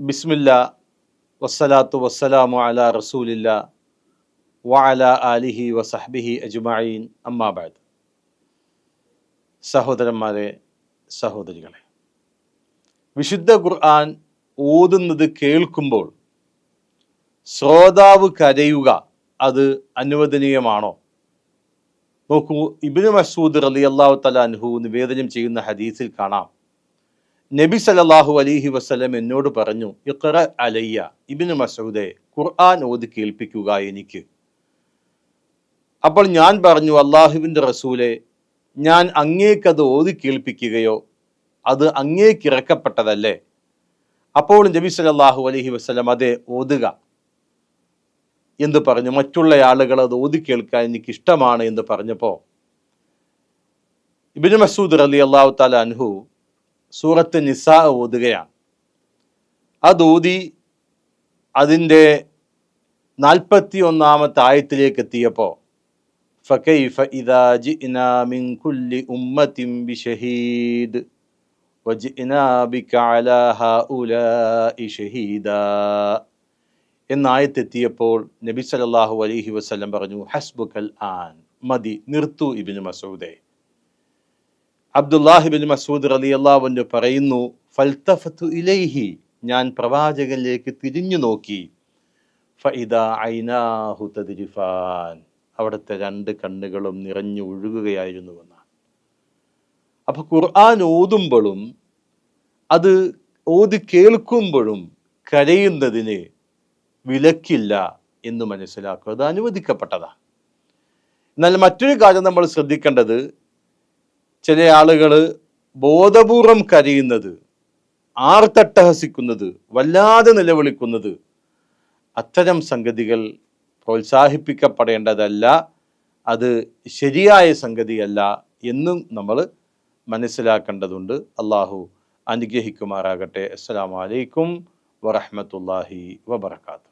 ബിസ്മില്ല വസ്സലാത്തു വസ്സലാമു അല റസൂലില്ല വഅല ആലിഹി വസഹ്ബിഹി അജ്മഈൻ. അമ്മാബാദ് സഹോദരന്മാരെ സഹോദരികളെ വിശുദ്ധ ഖുർആൻ ഓതുന്നത് കേൾക്കുമ്പോൾ ശ്രോതാവ് കരയുക അത് അനുവദനീയമാണോ? നോക്കൂ ഇബിന് മസൂദ് റലി അള്ളാഹു തല അനുഹു നിവേദനം ചെയ്യുന്ന ഹദീസിൽ കാണാം. നബി സല്ലല്ലാഹു അലൈഹി വസ്ലം എന്നോട് പറഞ്ഞു ഇഖറ അലയ്യ ഇബിന് മസൂദെ ഖുർആൻ ഓതി കേൾപ്പിക്കുക എനിക്ക്. അപ്പോൾ ഞാൻ പറഞ്ഞു അള്ളാഹുവിന്റെ റസൂലെ ഞാൻ അങ്ങേക്കത് ഓതി കേൾപ്പിക്കുകയോ അത് അങ്ങേക്കിറക്കപ്പെട്ടതല്ലേ അപ്പോൾ നബി സല്ലല്ലാഹു അലഹി വസ്ലം അതെ ഓതുക. എന്ന് പറഞ്ഞു മറ്റുള്ള ആളുകൾ അത് ഓതി കേൾക്കാൻ എനിക്ക് ഇഷ്ടമാണ് എന്ന് പറഞ്ഞപ്പോൾ ഇബിന് മസൂദ് അലി അള്ളാഹു താല അൻഹു സൂറത്ത് നിസാ ഓതുകയാണ് അത് ഓതി അതിൻ്റെ നാൽപ്പത്തി ഒന്നാമത്തെ ആയത്തിലേക്ക് എത്തിയപ്പോൾ فكيف إذا جئنا من كل أمة بشهيد وجئنا بك على هؤلاء شهيدا എന്നായത്തെത്തിയപ്പോൾ നബി സല്ലല്ലാഹു അലൈഹി വസല്ലം പറഞ്ഞു ഹസ്ബുക്കൽ ആൻ മതി നിർത്തു ഇബിന് മസൂദെ അബ്ദുല്ലാഹിബിൻ മസൂദ് അലി അള്ളാഹുവിന്റെ പറയുന്നു ഫൽത്തഫത്തു ഇലൈഹി ഞാൻ പ്രവാചകനിലേക്ക് തിരിഞ്ഞു നോക്കി. ഫഇദ ഐനാഹു അവിടുത്തെ രണ്ട് കണ്ണുകളും നിറഞ്ഞു ഒഴുകുകയായിരുന്നു എന്നാണ്. അപ്പൊ ഖുർആൻ ഓതുമ്പോഴും അത് ഓതി കേൾക്കുമ്പോഴും കരയുന്നതിന് വിലക്കില്ല എന്ന് മനസ്സിലാക്കുക. അത് അനുവദിക്കപ്പെട്ടതാണ്. എന്നാൽ മറ്റൊരു കാര്യം നമ്മൾ ശ്രദ്ധിക്കേണ്ടത് ചില ആളുകൾ ബോധപൂർവം കരയുന്നത് ആർത്തട്ടഹസിക്കുന്നത് വല്ലാതെ നിലവിളിക്കുന്നത് അത്തരം സംഗതികൾ പ്രോത്സാഹിപ്പിക്കപ്പെടേണ്ടതല്ല. അത് ശരിയായ സംഗതിയല്ല എന്നും നമ്മൾ മനസ്സിലാക്കേണ്ടതുണ്ട്. അള്ളാഹു അനുഗ്രഹിക്കുമാറാകട്ടെ. അസ്സാം വലൈക്കും വറഹമത്തല്ലാഹി വബർക്കാത്തു